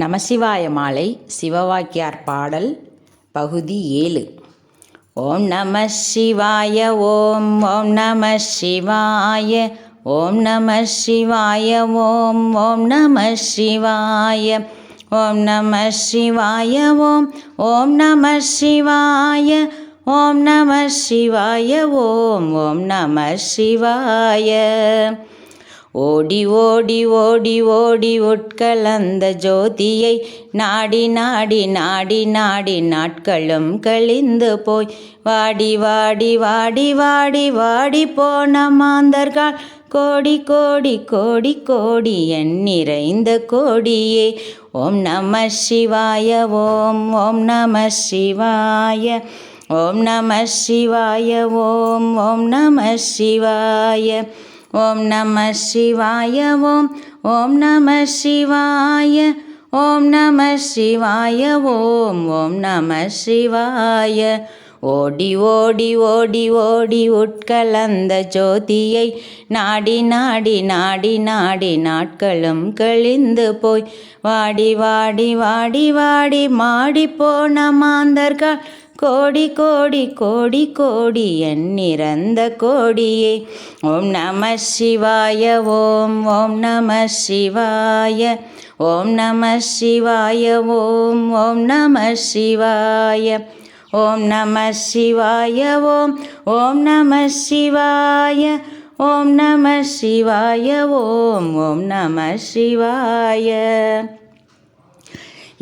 நமசிவாய மாலை சிவவாக்கியார் பாடல் பகுதி ஏழு. ஓம் நம சிவாய ஓம் ஓம் நம சிவாய ஓம் நம சிவாய ஓம் ஓம் நம சிவாய ஓம் நம சிவாய ஓம் ஓம் நம சிவாய ஓம் நம சிவாய ஓம் ஓம் நம சிவாய. ஓடி ஓடி ஓடி ஓடி உட்கலந்த ஜோதியை நாடி நாடி நாடி நாடி நாட்களும் கழிந்து போய். வாடி வாடி வாடி வாடி வாடி போன மாந்தர்கள் கோடி கோடி கோடி கோடி என் நிறைந்த கோடியே. ஓம் நம சிவாய ஓம் ஓம் நம சிவாய ஓம் நம சிவாய ஓம் ஓம் நம சிவாய. ஓம் நம சிவாய ஓம் ஓம் நம சிவாய ஓம் நம சிவாய ஓம் ஓம் நம சிவாய. ஓடி ஓடி ஓடி ஓடி உட்கலந்த ஜோதியை நாடி நாடி நாடி நாடி நாட்களும் கழிந்து போய். வாடி வாடி வாடி வாடி மாடி போன மாந்தர்கள் கோடி கோடி கோடி கோடி எண்ணிறந்த கோடியே. ஓம் நம சிவாய ஓம் ஓம் நம சிவாய ஓம் நம சிவாய ஓம் ஓம் நம சிவாய ஓம் நம சிவாய ஓம் ஓம் நம சிவாய ஓம் நம சிவாய ஓம் ஓம் நம சிவாய.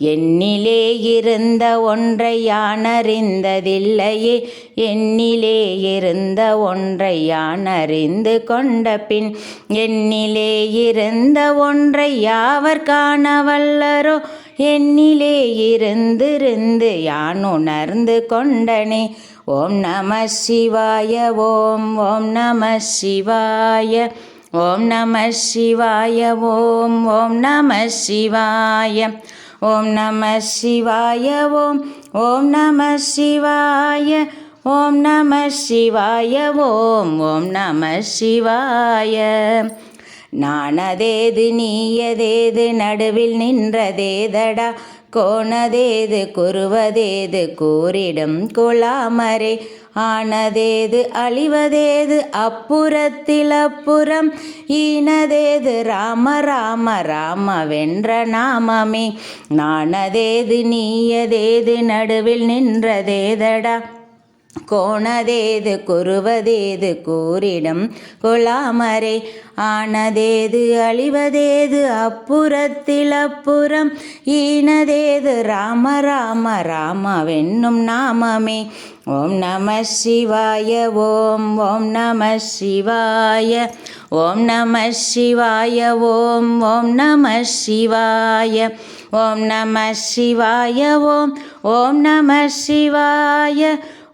என்னிலே இருந்த ஒன்றை யான் என்னிலே இருந்த ஒன்றை யான் கொண்ட பின் என்னிலே இருந்த ஒன்றை யாவர் காண வல்லரோ. என்னிலே இருந்திருந்து யான் உணர்ந்து கொண்டனே. ஓம் நம சிவாய ஓம் ஓம் நம சிவாய ஓம் நம சிவாய ஓம் ஓம் நம சிவாய. ஓம் நம சிவாய ஓம் ஓம் நம சிவாய ஓம் நம சிவாய ஓம் ஓம் நம சிவாய. நானதேது நீயதேது நடுவில் நின்றதேதடா கோணதேது குருவதேது கூறிடும் குலாமரே ஆனதேது அழிவதேது அப்புறத்தில் அப்புறம் ஈனதேது ராம ராம ராம வென்ற நாமமே நானதேது நீயதேது நடுவில் நின்றதேதடா. கோணதேது குறுவதேது கூறிடம் கொலாமரே ஆனதேது அழிவதேது அப்புறத்தில் அப்புறம் ஈனதேது ராம ராம ராம வெண்ணும் நாமமே. ஓம் நம சிவாய ஓம் ஓம் நம சிவாய ஓம் நம சிவாய ஓம் ஓம் நம சிவாய ஓம் நம சிவாய ஓம் ஓம் நம சிவாய.